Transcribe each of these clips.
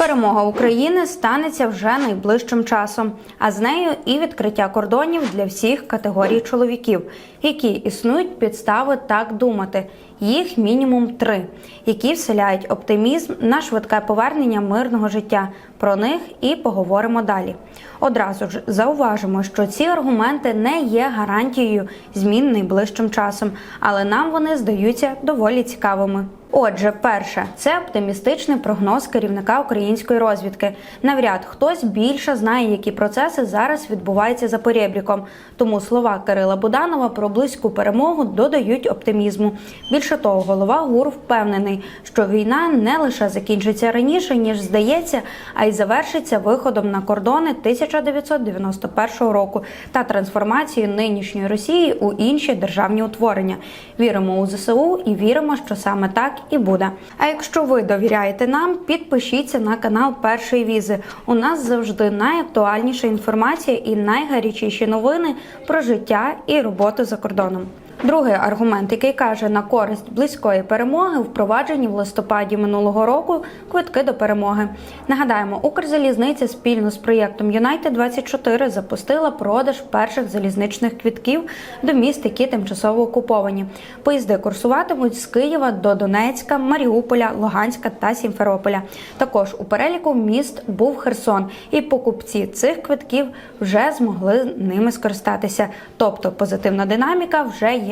Перемога України станеться вже найближчим часом, а з нею і відкриття кордонів для всіх категорій чоловіків, які існують підстави так думати. Їх мінімум три, які вселяють оптимізм на швидке повернення мирного життя. Про них і поговоримо далі. Одразу ж зауважимо, що ці аргументи не є гарантією змін найближчим часом, але нам вони здаються доволі цікавими. Отже, перше, це оптимістичний прогноз керівника української розвідки. Навряд хтось більше знає, які процеси зараз відбуваються за порєбріком. Тому слова Кирила Буданова про близьку перемогу додають оптимізму. Більше того, голова ГУР впевнений, що війна не лише закінчиться раніше, ніж здається, а й завершиться виходом на кордони 1991 року та трансформацією нинішньої Росії у інші державні утворення. Віримо у ЗСУ і віримо, що саме так і буде. А якщо ви довіряєте нам, підпишіться на канал Першої візи. У нас завжди найактуальніша інформація і найгарячіші новини про життя і роботу за кордоном. Другий аргумент, який каже на користь близької перемоги, впроваджені в листопаді минулого року квитки до перемоги. Нагадаємо, Укрзалізниця спільно з проєктом Юнайтед 24 запустила продаж перших залізничних квитків до міст, які тимчасово окуповані. Поїзди курсуватимуть з Києва до Донецька, Маріуполя, Луганська та Сімферополя. Також у переліку міст був Херсон, і покупці цих квитків вже змогли ними скористатися. Тобто позитивна динаміка вже є.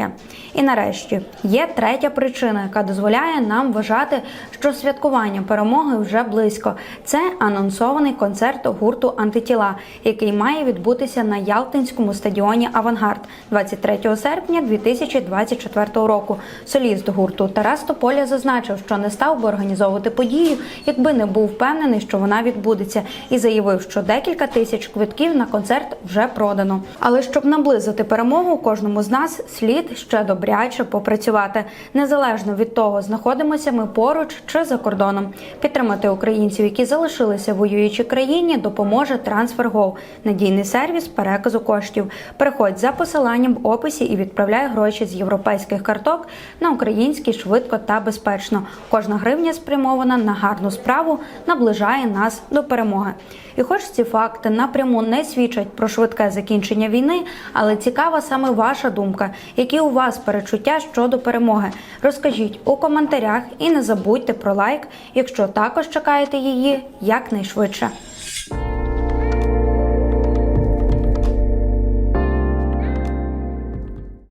І нарешті є третя причина, яка дозволяє нам вважати, що святкування перемоги вже близько. Це анонсований концерт гурту Антитіла, який має відбутися на Ялтинському стадіоні Авангард 23 серпня 2024 року. Соліст гурту Тарас Тополя зазначив, що не став би організовувати подію, якби не був впевнений, що вона відбудеться, і заявив, що декілька тисяч квитків на концерт вже продано. Але щоб наблизити перемогу, кожному з нас слід ще добряче попрацювати, незалежно від того, знаходимося ми поруч чи за кордоном. Підтримати українців, які залишилися в воюючій країні, допоможе TransferGo – надійний сервіс переказу коштів. Переходь за посиланням в описі і відправляй гроші з європейських карток на український швидко та безпечно. Кожна гривня спрямована на гарну справу, наближає нас до перемоги. І хоч ці факти напряму не свідчать про швидке закінчення війни, але цікава саме ваша думка, які у вас перечуття щодо перемоги. Розкажіть у коментарях і не забудьте про лайк, якщо також чекаєте її якнайшвидше.